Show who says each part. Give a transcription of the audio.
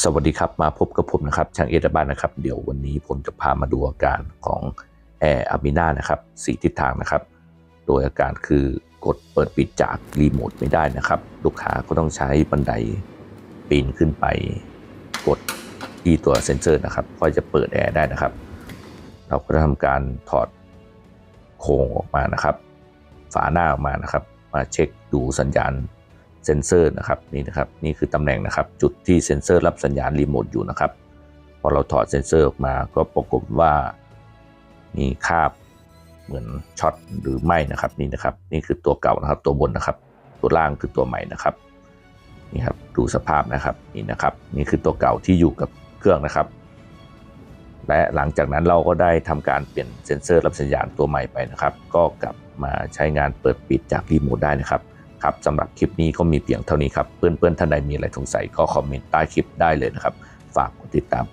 Speaker 1: สวัสดีครับ มาพบกับผมนะครับช่างเอตบ้านนะครับ เดี๋ยววันนี้ผมจะพามาดูอาการของแอร์อามิน่านะครับสีทิศทางนะครับ โดยอาการคือกดเปิดปิดจากรีโมทไม่ได้นะครับ ลูกค้าก็ต้องใช้บันไดปีนขึ้นไป กดที่ตัวเซ็นเซอร์นะครับค่อยจะเปิดแอร์ได้นะครับ เราก็จะทำการถอดโครงออกมานะครับ ฝาหน้าออกมานะครับ มาเช็คดูสัญญาณ เซ็นเซอร์นะครับนี่นะครับนี่คือตำแหน่งนะครับจุดที่เซ็นเซอร์รับสัญญาณรีโมทอยู่นะครับพอเราถอดเซ็นเซอร์ออกมาก็ปรากฏว่ามีคาบเหมือนช็อตหรือไม่นะครับนี่นะครับนี่คือตัวเก่านะครับตัวบนนะครับ ตัวล่างคือตัวใหม่นะครับนี่ครับดูสภาพนะครับนี่นะครับนี่คือตัวเก่าที่อยู่กับเครื่องนะครับ และหลังจากนั้นเราก็ได้ทำการเปลี่ยนเซ็นเซอร์รับสัญญาณตัวใหม่ไปนะครับ ก็กลับมาใช้งานเปิดปิดจากรีโมทได้นะครับ ครับสำหรับคลิปนี้ก็มีเพียงเท่านี้ครับ เพื่อนๆท่านใดมีอะไรสงสัยก็คอมเมนต์ใต้คลิปได้เลยนะครับ ฝากกดติดตาม